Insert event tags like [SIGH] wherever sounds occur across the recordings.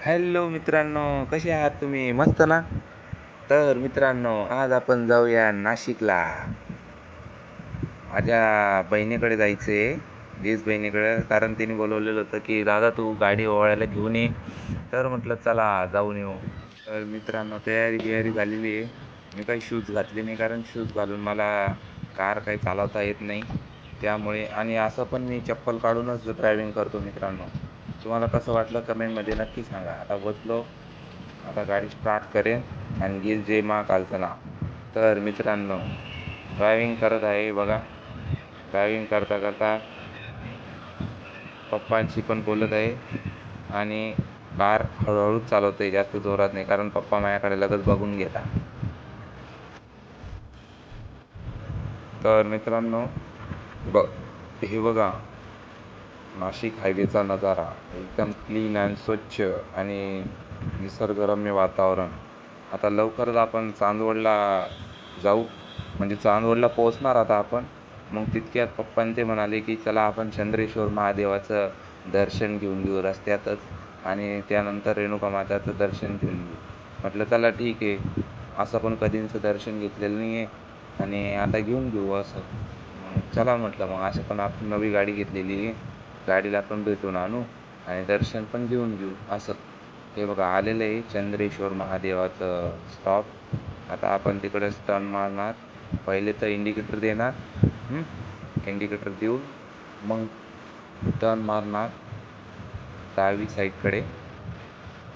Hello मित्रांनो कसे आहात तुम्ही? मस्त ना? तर मित्रांनो आज आपण जाऊया नाशिकला. माझ्या बहिणीकडे जायचं आहे दिस बहिणीकडे. कारण तिने बोलवलेलं होतं की दादा तू गाडी ओवाळायला घेऊन ये. तर म्हटलं चला जाऊन येऊ. तर मित्रांनो तयारी बियारी झालेली आहे. मी काही शूज घातले नाही कारण शूज घालून मला कार काही चालवता येत नाही. त्यामुळे आणि असं पण मी चप्पल काढूनच ड्रायविंग करतो मित्रांनो. तुम्हाला कसं वाटलं कमेंटमध्ये नक्की सांगा. आता बसलो आता गाडी स्टार्ट करेन आणि घेईल जे मा नाव. तर मित्रांनो ड्रायविंग करत आहे बघा. ड्रायविंग करता करता पप्पांशी पण बोलत आहे आणि कार हळूहळूच चालवते जास्त जोरात नाही कारण पप्पा माझ्याकडे लगेच बघून घेता तर मित्रांनो ब हे बघा नाशिक हायवेचा नजारा एकदम क्लीन अँड स्वच्छ आणि निसर्गरम्य वातावरण. आता लवकरच आपण चांदवडला जाऊ म्हणजे चांदवडला पोहोचणार आता आपण. मग तितक्यात पप्पांनी ते म्हणाले की चला आपण चंद्रेश्वर महादेवाचं दर्शन घेऊन घेऊ रस्त्यातच आणि त्यानंतर रेणुका माताचं दर्शन घेऊन घेऊ. म्हटलं चला ठीक आहे. असं पण कधींचं दर्शन घेतलेलं नाही आहे आणि आता घेऊन घेऊ असं. चला म्हटलं मग असं पण आपण नवी गाडी घेतलेली आहे. गाडीला पण भेटून आणू आणि दर्शन पण घेऊन घेऊ. असं. हे बघा आलेलं आहे चंद्रेश्वर महादेवाचं स्टॉप आता आपण तिकडे टर्न मारणार. पहिले तर इंडिकेटर देणार. इंडिकेटर देऊन मग टर्न मारणार. डावी साईडकडे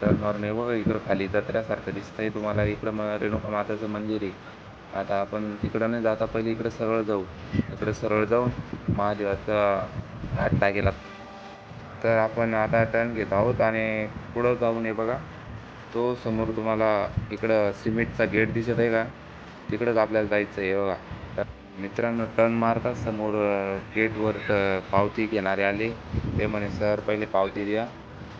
टर्न मारून बघा इकडं खाली जत्र्यासारखं दिसतंय तुम्हाला. इकडं मग रेणुका माताचं मंदिर आहे. आता आपण तिकडं नाही जाता पहिले इकडं सरळ जाऊ. इकडं सरळ जाऊन महादेवाचा आत्ता टाकेला तर आपण आता टर्न घेत आहोत आणि पुढं जाऊन हे बघा. तो समोर तुम्हाला इकडं सिमेंटचा गेट दिसत आहे का? तिकडंच आपल्याला जायचं आहे बघा. तर मित्रांनो टर्न मारतात समोर गेटवर पावती घेणारे आले. ते म्हणे सर पहिले पावती द्या.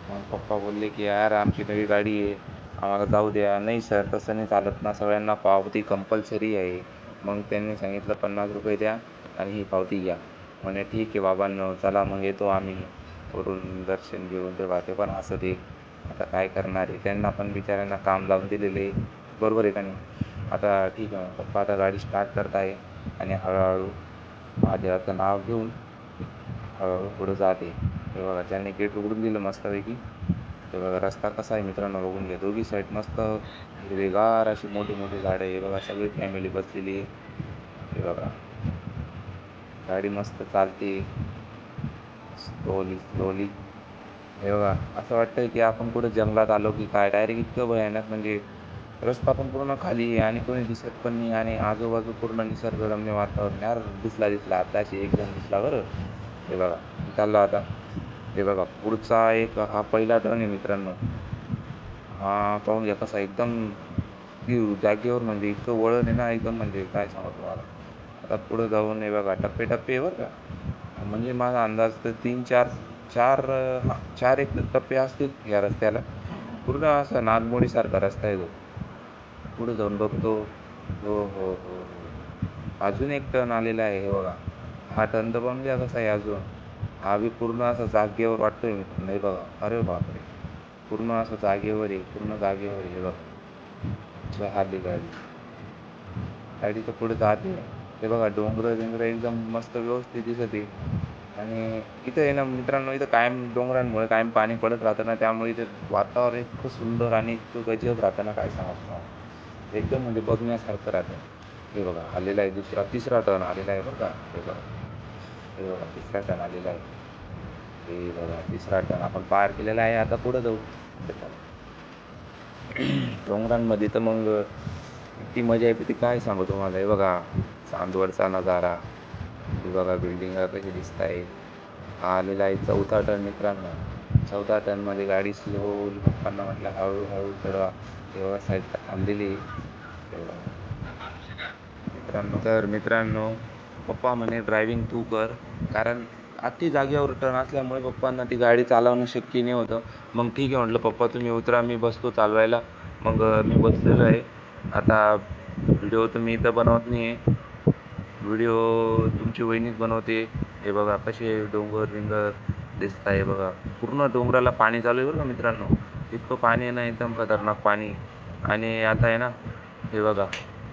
मग पप्पा बोलले की यार आमची नवी गाडी आहे. आम्हाला जाऊ द्या. नाही सर तसं नाही चालत ना. सगळ्यांना पावती कंपल्सरी आहे. मग त्यांनी सांगितलं पन्नास रुपये द्या आणि ही पावती घ्या. म्हणे ठीक आहे बाबांनो चला मग येतो आम्ही. वरून दर्शन घेऊन तेव्हा ते पण असं ते आता काय करणार आहे? त्यांना पण बिचाऱ्यांना काम लावून दिलेले बरोबर आहे का नाही? आता ठीक आहे पप्पा आता गाडी स्टार्ट करत आहे आणि हळूहळू महादेवाचं नाव घेऊन हळूहळू पुढं जाते. हे बघा त्यांनी गेट उघडून दिलं मस्तपैकी हे बघा रस्ता कसा आहे मित्रांनो बघून घ्या. दोघी साईड मस्त हिरवेगार अशी मोठी मोठी झाडं आहे. बघा सगळी फॅमिली बसलेली आहे. हे बघा. गाडी मस्त चालते. स्लोली स्लोली हे बघा असं वाटतं की आपण कुठं जंगलात आलो की काय? डायरेक्ट इतकं भयानक म्हणजे रस्ता पण पूर्ण खाली आहे आणि कोणी दिसत पण नाही आणि आजूबाजू पूर्ण निसर्गरम्य वातावरण यार दिसला दिसला. आताशी जण दिसला बरं. हे बघा चाललो आता. हे बघा पुढचा एक हा पहिला दोन आहे मित्रांनो. हा पाहून घ्या कसा एकदम जागेवर म्हणजे इतकं वळण आहे ना एकदम म्हणजे काय सांगतो तुम्हाला? आता पुढं जाऊन हे बघा टप्पे टप्पे बरं का. म्हणजे माझा अंदाज तर तीन चार चार चार एक टप्पे असतील या रस्त्याला. पूर्ण असा नागमोडीसारखा रस्ता आहे तो. पुढं जाऊन बघतो. हो हो हो हो. अजून एक टर्न आलेला आहे हे बघा. हा टर्न तर पण कसा आहे अजून. हा बी पूर्ण असा जागेवर वाटतोय मी. नाही बघा. अरे बापरे. पूर्ण असं जागेवर आहे पूर्ण जागेवर आहे बघा. हाली गाडी. गाडी तर पुढे जाते. हे बघा डोंगर बिंगर एकदम मस्त व्यवस्थित दिसते आणि इथं आहे ना मित्रांनो इथं कायम डोंगरांमुळे कायम पाणी पडत राहतं ना त्यामुळे इथे वातावरण इतकं सुंदर आणि इतकं गजब राहतं ना काय सांगतो एकदम म्हणजे बघण्यासारखं राहतं. हे बघा आलेला आहे दुसरा तिसरा टर्न आलेला आहे बघा हे बघा. हे बघा तिसरा टर्न आलेला आहे. हे बघा तिसरा टर्न आपण पार केलेला आहे आता पुढं जाऊ. [CLEARS THROAT] डोंगरांमध्ये तर मग ती मजा येते ती काय सांगू तुम्हाला? हे बघा चांदवडचा नजारा. बघा बिल्डिंग कशी दिसत आहे हा आलेला आहे चौथा टर्न मित्रांनो. चौथा टर्नमध्ये गाडी स्लो पप्पांना म्हटलं हळूहळू चढवा. तेव्हा साईडला थांबलेली मित्रांनो तर मित्रांनो पप्पा म्हणे ड्रायविंग तू कर. कारण अति जागेवर टर्न असल्यामुळे पप्पांना ती गाडी चालवणं शक्य नाही होतं. मग ठीक आहे म्हटलं पप्पा तुम्ही उतरा. मी बसतो चालवायला. मग मी बसलेलो आहे. आता व्हिडिओ तर मी इथं बनवत नाही आहे व्हिडिओ तुमची वहिनीच बनवते. हे बघा कसे डोंगर बिंगर दिसत आहे बघा. पूर्ण डोंगराला पाणी चालू आहे बरं का मित्रांनो? इतकं पाणी आहे ना एकदम खतरनाक पाणी. आणि आता आहे ना हे बघा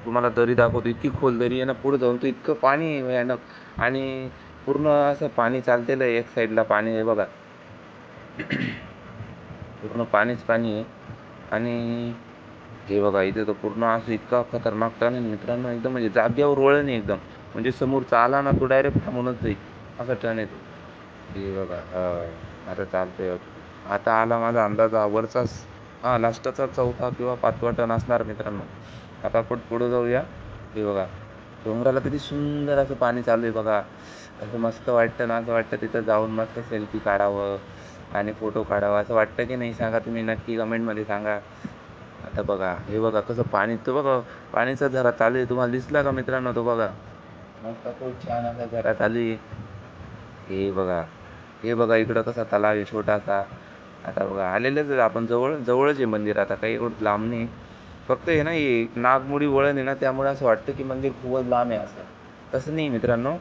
तुम्हाला दरी दाखवतो. इतकी खोल दरी आहे ना पुढे जाऊन तर इतकं पाणी आहे भयानक. आणि पूर्ण असं पाणी चालतेलं आहे एक साईडला पाणी आहे बघा. पूर्ण पाणीच पाणी आहे. आणि हे बघा इथे तर पूर्ण असं इतका खतरनाक टर्न आहे मित्रांनो एकदम म्हणजे जाग्यावर वळण आहे एकदम. म्हणजे समोर आला ना तो डायरेक्ट थांबूनच जाईल. असा टर्न येतो हे बघा हा आता चालतंय. आता आला माझा अंदाज हा वरचाच हा लास्टचा चौथा किंवा पाचवा टर्न असणार मित्रांनो. आता आपण पुढं जाऊया. हे बघा डोंगराला किती सुंदर असं पाणी चालू आहे बघा. असं मस्त वाटतं ना असं वाटतं तिथं जाऊन मस्त सेल्फी काढावं आणि फोटो काढावा. असं वाटतं की नाही सांगा तुम्ही नक्की कमेंटमध्ये सांगा. आता बघा हे बघा कसं पाणी तो बघा पाणीचा झरा चालू आहे तुम्हाला दिसला का मित्रांनो तो बघा? मस्त खूप छान असा झरा चालू आहे हे बघा हे बघा इकडं कसा तलाव आहे छोटासा. आता बघा आलेलंच आपण जवळ जवळच आहे मंदिर. आता काही एवढं लांब नाही. फक्त हे ना हे नागमोडी वळण आहे ना त्यामुळे असं वाटतं की मंदिर खूपच लांब आहे असं. तसं नाही मित्रांनो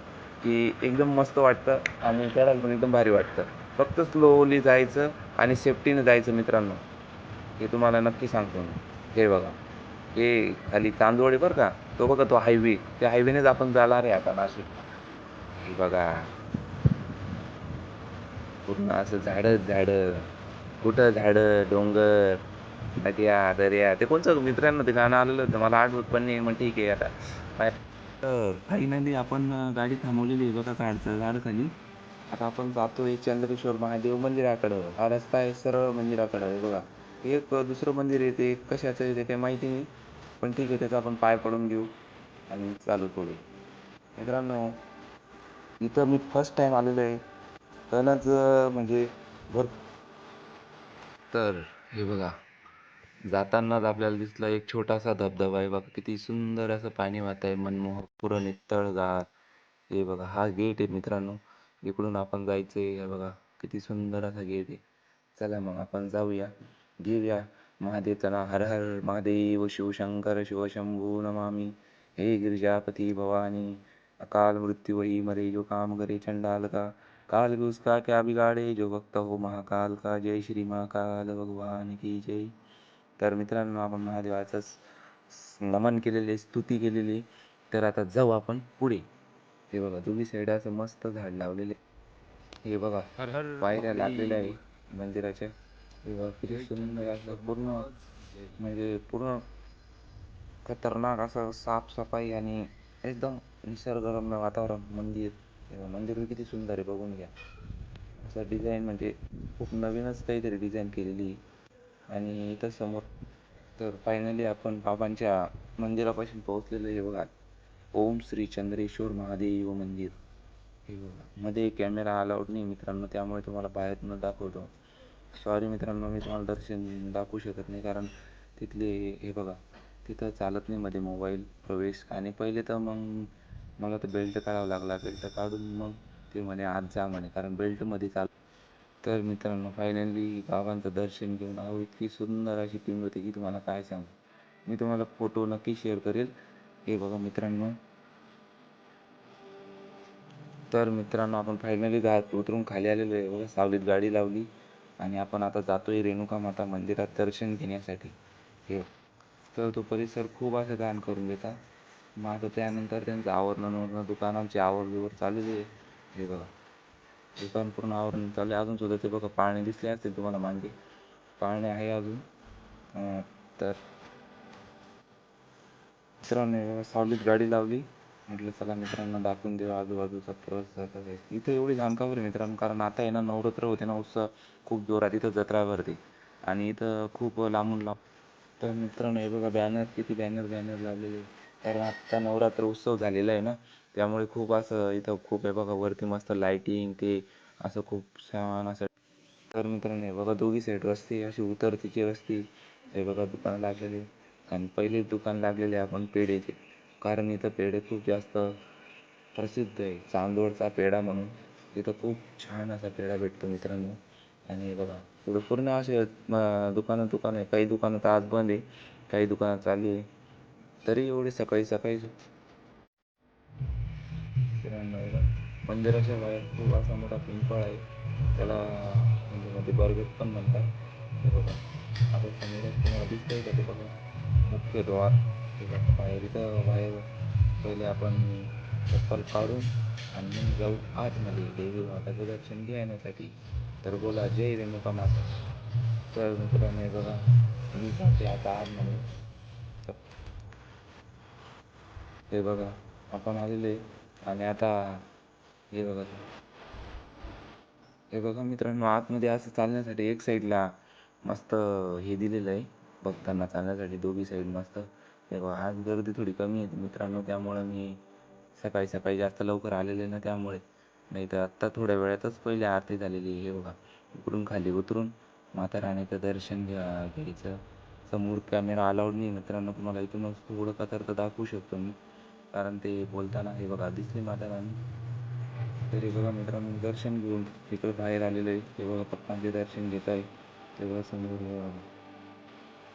की एकदम मस्त वाटतं आणि चढायला पण एकदम भारी वाटतं. फक्त स्लोली जायचं आणि सेफ्टीनं जायचं मित्रांनो. हे तुम्हाला नक्की सांगतो मी. हे बघा हे खाली चांदवड बरं का तो बघा तो हायवे त्या हायवेनेच आपण जाणार आहे आता नाशिकला हे बघा. पूर्ण असं झाडं झाडं कुठं झाडं डोंगर नद्या दर्या ते कोणचं मित्रांनो ते गाणं आलेलं होतं मला आठवत पण नाही मग ठीक आहे आता. बाय. तर फायनली आपण गाडी थांबवलेली आहे बघा काढचं झाड खाली. आता आपण जातोय चंद्रेश्वर महादेव मंदिराकडं. हा रस्ता आहे सरळ मंदिराकडं बघा. एक दुसरं मंदिर आहे ते कशाचं आहे ते काही माहिती नाही. पण ठीक आहे त्याचा आपण पाय पडून घेऊ आणि चालू थोडी मित्रांनो इथं मी फर्स्ट टाईम आलेलो आहे. तनच म्हणजे भर तर हे बघा. जातानाच आपल्याला दिसला एक छोटासा धबधबा आहे. बघा किती सुंदर असं पाणी वाहत आहे. मनमोहक पुरं तळगार हे बघा हा गेट आहे मित्रांनो. इकडून आपण जायचं आहे बघा किती सुंदर असा गेट आहे. चला मग आपण जाऊया. घेऊया महादेवचं नाव हर हर महादेव शिवशंकर शिवशंभू नमामी. हे गिरिजापती भवानी अकाल मृत्यू वही मरे जो काम करे चंडाल का काल उसका क्या बिगाड़े जो भक्त हो महाकाल का. जय श्री महाकाल भगवान की जय. तर मित्रांनो आपण महादेवाचंच नमन केलेले स्तुती केलेली. तर आता जाऊ आपण पुढे. हे बघा दोन्ही साईड असं मस्त झाड लावलेले. हे बघा पायऱ्या लागलेल्या आहे मंदिराच्या. हे बघा सुंदर असं पूर्ण म्हणजे पूर्ण खतरनाक असं साफसफाई आणि एकदम निसर्गरम्य वातावरण मंदिर मंदिर किती सुंदर आहे बघून घ्या असं डिझाईन म्हणजे खूप नवीनच काहीतरी डिझाईन केलेली आणि इथं समोर तर फायनली आपण बाबांच्या मंदिरापासून पोहोचलेलो आहे बघा ओम श्री चंद्रेश्वर महादेव मंदिर हे बघा मध्ये कॅमेरा अलाउड नाही मित्रांनो त्यामुळे तुम्हाला बाहेरनं दाखवतो सॉरी मित्रांनो मी तुम्हाला दर्शन दाखवू शकत नाही कारण तिथले हे बघा तिथं चालत नाही मध्ये मोबाईल प्रवेश. आणि पहिले तर मग मला तर बेल्ट काढावा लागला बेल्ट काढून मग ते म्हणे आत जा म्हणे कारण बेल्टमध्ये चाल. तर मित्रांनो फायनली बाबांचं दर्शन घेऊन आहो. इतकी सुंदर अशी टीम होती की तुम्हाला काय सांगू. मी तुम्हाला फोटो नक्की शेअर करेल. हे बघा मित्रांनो. तर मित्रांनो आपण फायनली घात उतरून खाली आलेलो आहे. बघा सावलीत गाडी लावली. आणि आपण आता जातोय रेणुका माता मंदिरात दर्शन घेण्यासाठी. हे. तर तो परिसर खूप असं घाण करून घेता. मग आता त्यानंतर त्यांचं आवरणं नवरणं दुकानांची आवर बिवर चाललेली आहे. हे बघा. दुकान पूर्ण आवरण चालू आहे. अजून सुद्धा ते बघा पाळणे दिसले असतील तुम्हाला मागे. पाळणे आहे अजून. तर. मित्रांनो सॉलिड सावलीत गाडी लावली. म्हटलं चला मित्रांना दाखवून देऊ. आजूबाजूचा प्रवास कसा आहे इथं एवढी जाणकावर आहे मित्रांनो कारण आता आहे ना नवरात्र होते ना उत्सव खूप जोरात इथं जत्रा भरते. आणि इथं खूप लांबून लांब तर मित्रांनो हे बघा बॅनर किती बॅनर बॅनर लावलेले कारण आत्ता नवरात्र उत्सव झालेला आहे ना त्यामुळे खूप असं इथं खूप आहे बघा वरती मस्त लाईटिंग ते असं खूप छान असं तर मित्रांनो हे बघा दोघी साईड रस्ते अशी उतरतीची रस्ते. हे बघा दुकान लागलेले. आणि पहिले दुकान लागलेले आपण पेढेचे. कारण इथं पेढे खूप जास्त प्रसिद्ध आहे. चांदोडचा पेढा म्हणून. इथं खूप छान असा पेढा भेटतो मित्रांनो. आणि बघा पुढे पूर्ण असे दुकानं दुकानं आहे. काही दुकानं तर आज बंद आहे काही दुकानं चालू आहे. तरी एवढे सकाळी सकाळी मित्रांनो मंदिराच्या बाहेर खूप असा मोठा पिंपळ आहे. त्याला म्हणजे मध्ये पण म्हणतात. हे बघा. आता समोरच तुम्हाला दिसतंय का ते बघा? मुख्य द्वार. हे बघा बाहेर इथं बाहेर पहिले आपण चप्पल काढून आणि मग जाऊ आतमध्ये. देवी माताचं दर्शन घेण्यासाठी. तर बोला जय रेणुका माता. तर मित्रांनो हे बघा मी जाते आता आतमध्ये. हे बघा आपण आलेले आणि आता हे बघा. हे बघा मित्रांनो आतमध्ये असं चालण्यासाठी एक साईडला मस्त हे दिलेलं आहे. बघताना चालण्यासाठी दोघी साईड मस्त हे आज गर्दी थोडी कमी आहे मित्रांनो त्यामुळं मी सकाळी सकाळी जास्त लवकर आलेले ना त्यामुळे. नाही तर आत्ता थोड्या वेळातच पहिले आरती झालेली आहे हे बघा. इकडून खाली उतरून माता राणीचं दर्शन घ्या घ्यायचं. समोर कॅमेरा अलाउड नाही मित्रांनो तुम्हाला इथूनच थोडं कतर तर दाखवू शकतो मी. कारण ते बोलताना हे बघा दिसली माता राणी तरी बघा मित्रांनो दर्शन घेऊन इकडं बाहेर आलेलं आहे. ते बघा पप्पांचे दर्शन घेत आहे तेव्हा समोर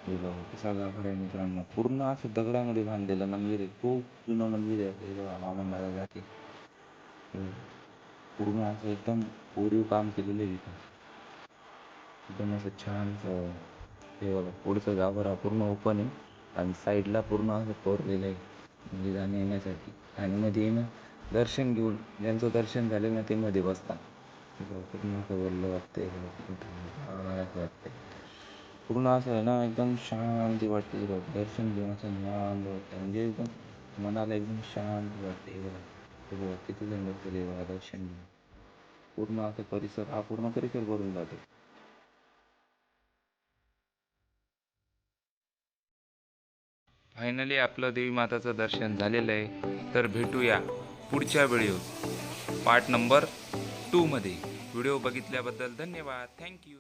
गेलो हे बघा आहे मित्रांनो पूर्ण असं दगडामध्ये बांधलेलं मंदिर आहे. खूप जुनं मंदिर आहे ते बघा पूर्ण असं एकदम कोरीव काम केलेलं आहे इथं एकदम असं छान असं हे बघा पुढचं गाभारा पूर्ण ओपन आहे आणि साईडला पूर्ण असं कोरलेलं आहे म्हणजे जाण्या येण्यासाठी. आणि मध्ये येणं दर्शन घेऊन ज्यांचं दर्शन झालं ना ते मध्ये बसतात. पूर्ण असं वरलं वाटतंय असं वाटतंय. पूर्ण असं आहे ना एकदम शांती वाटते हे दर्शन घेऊन असं निवांत वाटतं म्हणजे एकदम मनाला एकदम शांत वाटते हे बघा. हे बघा किती जण बसलेले आहे बघा दर्शन घेऊन. पूर्ण असं परिसर हा पूर्ण परिसर भरून जातो फायनली आपलं देवी माताचं दर्शन झालेलं आहे. तर भेटूया पुढच्या व्हिडिओ पार्ट नंबर टूमध्ये व्हिडिओ बघितल्याबद्दल धन्यवाद. Thank you